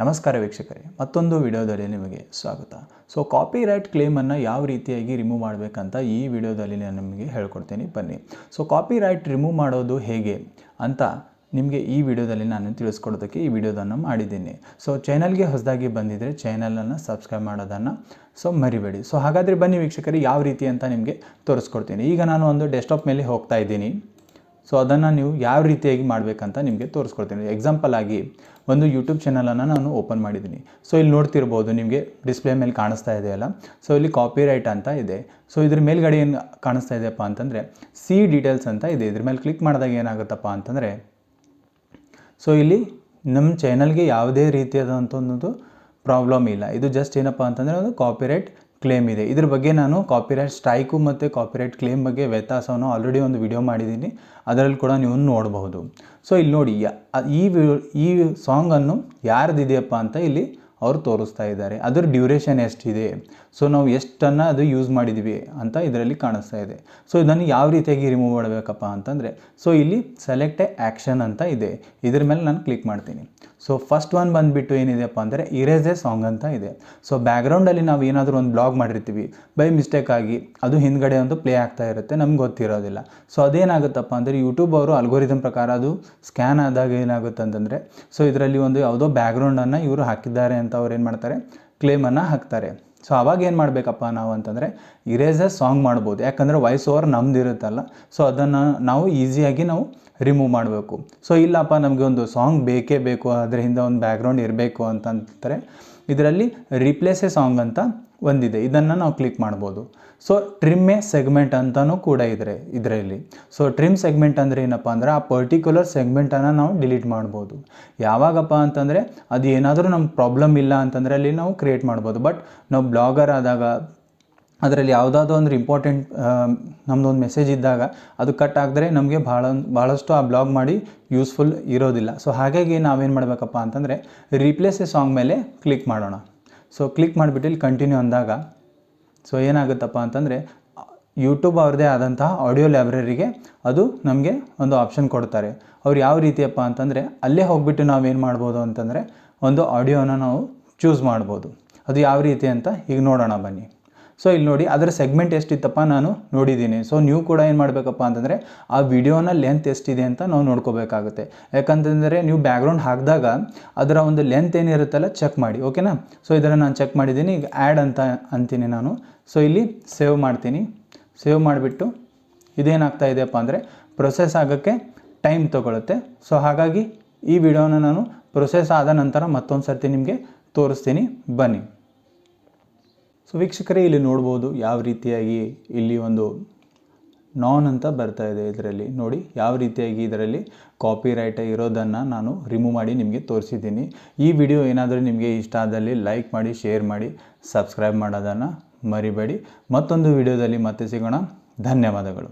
ನಮಸ್ಕಾರ ವೀಕ್ಷಕರೇ, ಮತ್ತೊಂದು ವಿಡಿಯೋದಲ್ಲಿ ನಿಮಗೆ ಸ್ವಾಗತ. ಸೊ ಕಾಪಿರೈಟ್ ಕ್ಲೇಮನ್ನು ಯಾವ ರೀತಿಯಾಗಿ ರಿಮೂವ್ ಮಾಡಬೇಕಂತ ಈ ವಿಡಿಯೋದಲ್ಲಿ ನಾನು ನಿಮಗೆ ಹೇಳ್ಕೊಡ್ತೀನಿ. ಬನ್ನಿ. ಸೊ ಕಾಪಿರೈಟ್ ರಿಮೂವ್ ಮಾಡೋದು ಹೇಗೆ ಅಂತ ನಿಮಗೆ ಈ ವಿಡಿಯೋದಲ್ಲಿ ನಾನು ತಿಳಿಸ್ಕೊಡೋದಕ್ಕೆ ಈ ವಿಡಿಯೋದನ್ನು ಮಾಡಿದ್ದೀನಿ. ಸೊ ಚಾನಲ್ಗೆ ಹೊಸದಾಗಿ ಬಂದಿದ್ದರೆ ಚಾನಲನ್ನು ಸಬ್ಸ್ಕ್ರೈಬ್ ಮಾಡೋದನ್ನು ಸೊ ಮರಿಬೇಡಿ. ಸೊ ಹಾಗಾದರೆ ಬನ್ನಿ ವೀಕ್ಷಕರು, ಯಾವ ರೀತಿ ಅಂತ ನಿಮಗೆ ತೋರಿಸ್ಕೊಡ್ತೀನಿ. ಈಗ ನಾನು ಒಂದು ಡೆಸ್ಕ್ಟಾಪ್ ಮೇಲೆ ಹೋಗ್ತಾ ಇದ್ದೀನಿ. ಸೊ ಅದನ್ನು ನೀವು ಯಾವ ರೀತಿಯಾಗಿ ಮಾಡಬೇಕಂತ ನಿಮಗೆ ತೋರಿಸ್ಕೊಡ್ತೀನಿ. ಎಕ್ಸಾಂಪಲ್ ಆಗಿ, ಒಂದು ಯೂಟ್ಯೂಬ್ ಚಾನಲನ್ನು ನಾನು ಓಪನ್ ಮಾಡಿದ್ದೀನಿ. ಸೊ ಇಲ್ಲಿ ನೋಡ್ತಿರ್ಬೋದು, ನಿಮಗೆ ಡಿಸ್ಪ್ಲೇ ಮೇಲೆ ಕಾಣಿಸ್ತಾ ಇದೆಯಲ್ಲ ಸೊ ಇಲ್ಲಿ ಕಾಪಿರೈಟ್ ಅಂತ ಇದೆ. ಸೊ ಇದ್ರ ಮೇಲ್ಗಡೆ ಏನು ಕಾಣಿಸ್ತಾ ಇದೆಯಪ್ಪ ಅಂತಂದರೆ ಸಿ ಡೀಟೇಲ್ಸ್ ಅಂತ ಇದೆ. ಇದ್ರ ಮೇಲೆ ಕ್ಲಿಕ್ ಮಾಡಿದಾಗ ಏನಾಗುತ್ತಪ್ಪ ಅಂತಂದರೆ ಸೊ ಇಲ್ಲಿ ನಮ್ಮ ಚಾನಲ್ಗೆ ಯಾವುದೇ ರೀತಿಯಾದಂಥ ಒಂದು ಪ್ರಾಬ್ಲಮ್ ಇಲ್ಲ. ಇದು ಜಸ್ಟ್ ಏನಪ್ಪ ಅಂತಂದರೆ, ಒಂದು ಕಾಪಿರೈಟ್ ಕ್ಲೇಮ್ ಇದೆ. ಇದ್ರ ಬಗ್ಗೆ ನಾನು ಕಾಪಿರೈಟ್ ಸ್ಟ್ರೈಕು ಮತ್ತು ಕಾಪಿರೈಟ್ ಕ್ಲೇಮ್ ಬಗ್ಗೆ ವ್ಯತ್ಯಾಸವನ್ನು ಆಲ್ರೆಡಿ ಒಂದು ವಿಡಿಯೋ ಮಾಡಿದ್ದೀನಿ. ಅದರಲ್ಲಿ ಕೂಡ ನೀವು ನೋಡಬಹುದು. ಸೊ ಇಲ್ಲಿ ನೋಡಿ ಈ ಈ ಸಾಂಗನ್ನು ಯಾರ್ದಿದೆಯಪ್ಪ ಅಂತ ಇಲ್ಲಿ ಅವರು ತೋರಿಸ್ತಾ ಇದ್ದಾರೆ. ಅದರ ಡ್ಯೂರೇಷನ್ ಎಷ್ಟಿದೆ? ಸೊ ನಾವು ಎಷ್ಟನ್ನು ಅದು ಯೂಸ್ ಮಾಡಿದ್ದೀವಿ ಅಂತ ಇದರಲ್ಲಿ ಕಾಣಿಸ್ತಾ ಇದೆ. ಸೊ ಇದನ್ನು ಯಾವ ರೀತಿಯಾಗಿ ರಿಮೂವ್ ಮಾಡಬೇಕಪ್ಪ ಅಂತಂದರೆ ಸೊ ಇಲ್ಲಿ ಸೆಲೆಕ್ಟ್ ಆ್ಯಕ್ಷನ್ ಅಂತ ಇದೆ. ಇದ್ರ ಮೇಲೆ ನಾನು ಕ್ಲಿಕ್ ಮಾಡ್ತೀನಿ. ಸೊ ಫಸ್ಟ್ ಒನ್ ಬಂದುಬಿಟ್ಟು ಏನಿದೆಯಪ್ಪ ಅಂದರೆ ಇರೇಸ್ ಎ ಸಾಂಗ್ ಅಂತ ಇದೆ. ಸೊ ಬ್ಯಾಕ್ಗ್ರೌಂಡಲ್ಲಿ ನಾವು ಏನಾದರೂ ಒಂದು ಬ್ಲಾಗ್ ಮಾಡಿರ್ತೀವಿ ಬೈ ಮಿಸ್ಟೇಕ್ ಆಗಿ ಅದು ಹಿಂದ್ಗಡೆ ಒಂದು ಪ್ಲೇ ಆಗ್ತಾ ಇರುತ್ತೆ, ನಮ್ಗೆ ಗೊತ್ತಿರೋದಿಲ್ಲ. ಸೊ ಅದೇನಾಗುತ್ತಪ್ಪ ಅಂದರೆ ಯೂಟ್ಯೂಬ್ ಅವರು ಅಲ್ಗೋರಿದಮ್ ಪ್ರಕಾರ ಅದು ಸ್ಕ್ಯಾನ್ ಆದಾಗ ಏನಾಗುತ್ತೆ ಅಂತಂದರೆ ಸೊ ಇದರಲ್ಲಿ ಒಂದು ಯಾವುದೋ ಬ್ಯಾಕ್ಗ್ರೌಂಡನ್ನು ಇವರು ಹಾಕಿದ್ದಾರೆ ಅಂತ ಅವ್ರು ಏನು ಮಾಡ್ತಾರೆ ಕ್ಲೇಮನ್ನು ಹಾಕ್ತಾರೆ. ಸೊ ಅವಾಗ ಏನು ಮಾಡಬೇಕಪ್ಪ ನಾವು ಅಂತಂದರೆ ಇರೇಸರ್ ಸಾಂಗ್ ಮಾಡ್ಬೋದು. ಯಾಕಂದರೆ ವಾಯ್ಸ್ ಓವರ್ ನಮ್ದು ಇರುತ್ತಲ್ಲ. ಸೊ ಅದನ್ನು ನಾವು ಈಸಿಯಾಗಿ ನಾವು ರಿಮೂವ್ ಮಾಡಬೇಕು. ಸೊ ಇಲ್ಲಪ್ಪ ನಮಗೆ ಒಂದು ಸಾಂಗ್ ಬೇಕೇ ಬೇಕು, ಅದರಿಂದ ಒಂದು ಬ್ಯಾಕ್ಗ್ರೌಂಡ್ ಇರಬೇಕು ಅಂತಂತಾರೆ ಇದರಲ್ಲಿ ರಿಪ್ಲೇಸ್ ಸಾಂಗ್ ಅಂತ ಒಂದಿದೆ. ಇದನ್ನು ನಾವು ಕ್ಲಿಕ್ ಮಾಡ್ಬೋದು. ಸೊ ಟ್ರಿಮ್ ಸೆಗ್ಮೆಂಟ್ ಅಂತಲೂ ಕೂಡ ಇದ್ರೆ, ಇದರಲ್ಲಿ. ಸೊ ಟ್ರಿಮ್ ಸೆಗ್ಮೆಂಟ್ ಅಂದರೆ ಏನಪ್ಪ ಅಂದರೆ ಆ ಪರ್ಟಿಕ್ಯುಲರ್ ಸೆಗ್ಮೆಂಟನ್ನು ನಾವು ಡಿಲೀಟ್ ಮಾಡ್ಬೋದು. ಯಾವಾಗಪ್ಪ ಅಂತಂದರೆ ಅದು ಏನಾದರೂ ನಮ್ಗೆ ಪ್ರಾಬ್ಲಮ್ ಇಲ್ಲ ಅಂತಂದರೆ ಅಲ್ಲಿ ನಾವು ಕ್ರಿಯೇಟ್ ಮಾಡ್ಬೋದು. ಬಟ್ ನಾವು ಬ್ಲಾಗರ್ ಆದಾಗ ಅದರಲ್ಲಿ ಯಾವುದಾದ್ರು ಒಂದು ಇಂಪಾರ್ಟೆಂಟ್ ನಮ್ಮದೊಂದು ಮೆಸೇಜ್ ಇದ್ದಾಗ ಅದು ಕಟ್ ಆಗಿದ್ರೆ ನಮಗೆ ಭಾಳ, ಭಾಳಷ್ಟು ಆ ಬ್ಲಾಗ್ ಮಾಡಿ ಯೂಸ್ಫುಲ್ ಇರೋದಿಲ್ಲ. ಸೊ ಹಾಗಾಗಿ ನಾವೇನು ಮಾಡಬೇಕಪ್ಪ ಅಂತಂದರೆ ರೀಪ್ಲೇಸ್ ಎ ಸಾಂಗ್ ಮೇಲೆ ಕ್ಲಿಕ್ ಮಾಡೋಣ. ಸೊ ಕ್ಲಿಕ್ ಮಾಡಿಬಿಟ್ಟು ಇಲ್ಲಿ ಕಂಟಿನ್ಯೂ ಅಂದಾಗ ಸೊ ಏನಾಗುತ್ತಪ್ಪ ಅಂತಂದರೆ ಯೂಟ್ಯೂಬ್ ಅವ್ರದ್ದೇ ಆದಂತಹ ಆಡಿಯೋ ಲೈಬ್ರರಿಗೆ ಅದು ನಮಗೆ ಒಂದು ಆಪ್ಷನ್ ಕೊಡ್ತಾರೆ. ಅವ್ರು ಯಾವ ರೀತಿಯಪ್ಪ ಅಂತಂದರೆ, ಅಲ್ಲೇ ಹೋಗ್ಬಿಟ್ಟು ನಾವೇನು ಮಾಡ್ಬೋದು ಅಂತಂದರೆ, ಒಂದು ಆಡಿಯೋನ ನಾವು ಚೂಸ್ ಮಾಡ್ಬೋದು. ಅದು ಯಾವ ರೀತಿ ಅಂತ ಈಗ ನೋಡೋಣ ಬನ್ನಿ. ಸೊ ಇಲ್ಲಿ ನೋಡಿ, ಅದರ ಸೆಗ್ಮೆಂಟ್ ಎಷ್ಟಿತ್ತಪ್ಪ ನಾನು ನೋಡಿದ್ದೀನಿ. ಸೊ ನೀವು ಕೂಡ ಏನು ಮಾಡಬೇಕಪ್ಪ ಅಂತಂದರೆ, ಆ ವಿಡಿಯೋನ ಲೆಂತ್ ಎಷ್ಟಿದೆ ಅಂತ ನಾವು ನೋಡ್ಕೋಬೇಕಾಗುತ್ತೆ. ಯಾಕಂತಂದರೆ, ನೀವು ಬ್ಯಾಕ್ಗ್ರೌಂಡ್ ಹಾಕಿದಾಗ ಅದರ ಒಂದು ಲೆಂತ್ ಏನಿರುತ್ತಲ್ಲ ಚೆಕ್ ಮಾಡಿ ಓಕೆನಾ ಸೊ ಇದನ್ನು ನಾನು ಚೆಕ್ ಮಾಡಿದ್ದೀನಿ. ಈಗ ಆ್ಯಡ್ ಅಂತ ಅಂತೀನಿ ನಾನು. ಸೊ ಇಲ್ಲಿ ಸೇವ್ ಮಾಡ್ತೀನಿ. ಸೇವ್ ಮಾಡಿಬಿಟ್ಟು ಇದೇನಾಗ್ತಾ ಇದೆಯಪ್ಪ ಅಂದರೆ ಪ್ರೊಸೆಸ್ ಆಗೋಕ್ಕೆ ಟೈಮ್ ತೊಗೊಳುತ್ತೆ. ಸೊ ಹಾಗಾಗಿ ಈ ವಿಡಿಯೋನ ನಾನು ಪ್ರೊಸೆಸ್ ಆದ ನಂತರ ಮತ್ತೊಂದು ಸರ್ತಿ ನಿಮಗೆ ತೋರಿಸ್ತೀನಿ. ಬನ್ನಿ. ಸೊ ವೀಕ್ಷಕರೇ, ಇಲ್ಲಿ ನೋಡ್ಬೋದು ಯಾವ ರೀತಿಯಾಗಿ ಇಲ್ಲಿ ಒಂದು ನಾನ್ ಅಂತ ಬರ್ತಾ ಇದೆ ಇದರಲ್ಲಿ. ನೋಡಿ, ಯಾವ ರೀತಿಯಾಗಿ ಇದರಲ್ಲಿ ಕಾಪಿ ರೈಟ್ ಇರೋದನ್ನು ನಾನು ರಿಮೂವ್ ಮಾಡಿ ನಿಮಗೆ ತೋರಿಸಿದ್ದೀನಿ. ಈ ವಿಡಿಯೋ ಏನಾದರೂ ನಿಮಗೆ ಇಷ್ಟ ಆದಲ್ಲಿ ಲೈಕ್ ಮಾಡಿ ಶೇರ್ ಮಾಡಿ ಸಬ್ಸ್ಕ್ರೈಬ್ ಮಾಡೋದನ್ನು ಮರಿಬೇಡಿ. ಮತ್ತೊಂದು ವಿಡಿಯೋದಲ್ಲಿ ಮತ್ತೆ ಸಿಗೋಣ. ಧನ್ಯವಾದಗಳು.